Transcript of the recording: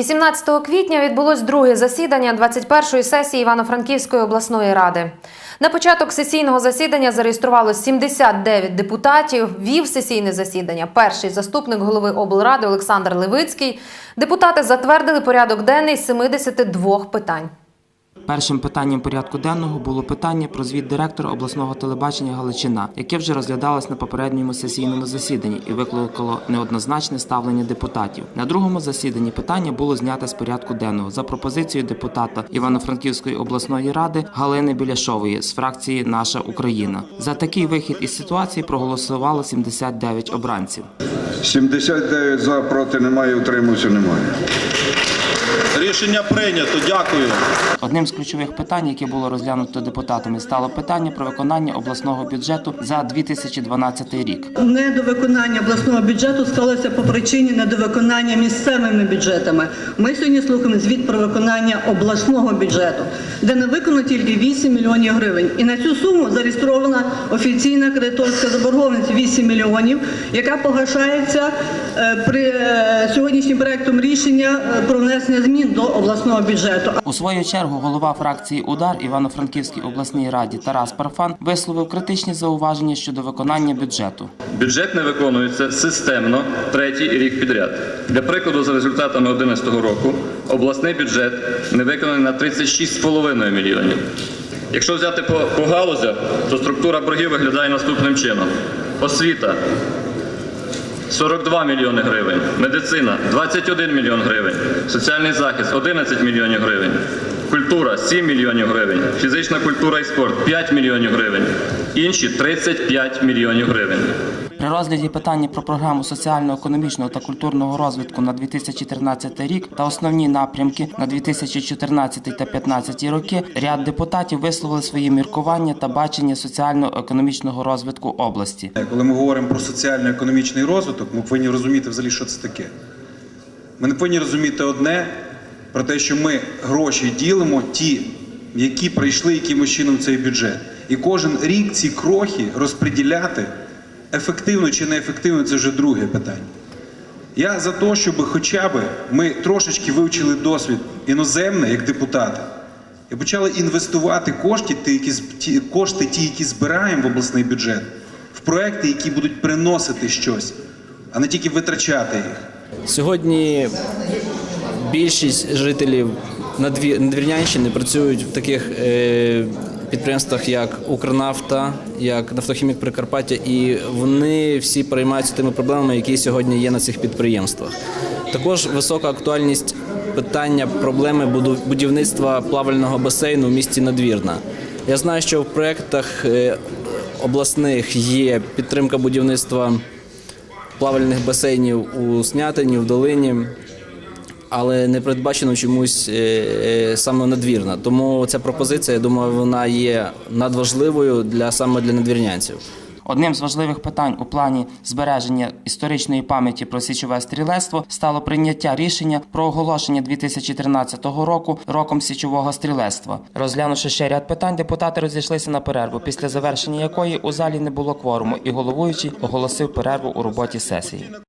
18 квітня відбулось друге засідання 21-ї сесії Івано-Франківської обласної ради. На початок сесійного засідання зареєструвало 79 депутатів. Вів сесійне засідання перший заступник голови облради Олександр Левицький. Депутати затвердили порядок денний з 72 питань. Першим питанням порядку денного було питання про звіт директора обласного телебачення Галичина, яке вже розглядалось на попередньому сесійному засіданні і викликало неоднозначне ставлення депутатів. На другому засіданні питання було знято з порядку денного за пропозицією депутата Івано-Франківської обласної ради Галини Біляшової з фракції Наша Україна. За такий вихід із ситуації проголосувало 79 обранців. 79 за, проти немає, утримався немає. Рішення прийнято. Дякую. Одним з ключових питань, яке було розглянуто депутатами, стало питання про виконання обласного бюджету за 2012 рік. Недовиконання обласного бюджету сталося по причині недовиконання місцевими бюджетами. Ми сьогодні слухаємо звіт про виконання обласного бюджету, де не виконано тільки 8 мільйонів гривень. І на цю суму зареєстрована офіційна кредиторська заборгованість 8 мільйонів, яка погашається е, при е, сьогоднішнім проектом рішення е, про внесення змін до обласного бюджету. У свою чергу голова фракції Удар Івано-Франківській обласній раді Тарас Парфан висловив критичні зауваження щодо виконання бюджету. Бюджет не виконується системно третій рік підряд. Для прикладу, за результатами 2011 року обласний бюджет не виконаний на 36,5 мільйонів. Якщо взяти по, по галузях, то структура боргів виглядає наступним чином: освіта 42 мільйони гривень, медицина 21 мільйон гривень, соціальний захист 11 мільйонів гривень, культура 7 мільйонів гривень, фізична культура і спорт 5 мільйонів гривень, інші 35 мільйонів гривень. При розгляді питання про програму соціально-економічного та культурного розвитку на 2013 рік та основні напрямки на 2014 та 2015 роки ряд депутатів висловили свої міркування та бачення соціально-економічного розвитку області. Коли ми говоримо про соціально-економічний розвиток, ми повинні розуміти взагалі, що це таке. Ми не повинні розуміти одне про те, що ми гроші ділимо ті, які прийшли якимось чином цей бюджет. І кожен рік ці крохи розподіляти ефективно чи неефективно це вже друге питання. Я за те, щоб хоча б ми трошечки вивчили досвід іноземний як депутати, і почали інвестувати кошти, ті, які, кошти, ті, які збираємо в обласний бюджет, в проекти, які будуть приносити щось, а не тільки витрачати їх. Сьогодні більшість жителів Надві- Надвірнянщини працюють в таких е, підприємствах, як Укрнафта, як Нафтохімік Прикарпаття, і вони всі переймаються тими проблемами, які сьогодні є на цих підприємствах. Також висока актуальність питання проблеми будівництва плавального басейну в місті Надвірна. Я знаю, що в проєктах е, обласних є підтримка будівництва плавальних басейнів у Снятині, в Долині, але не передбачено чомусь е, е, саме надвірна. Тому ця пропозиція, я думаю, вона є надважливою для саме для надвірнянців. Одним з важливих питань у плані збереження історичної пам'яті про січове стрілецтво стало прийняття рішення про оголошення 2013 року роком січового стрілецтва. Розглянувши ще ряд питань, депутати розійшлися на перерву, після завершення якої у залі не було кворуму, і головуючий оголосив перерву у роботі сесії.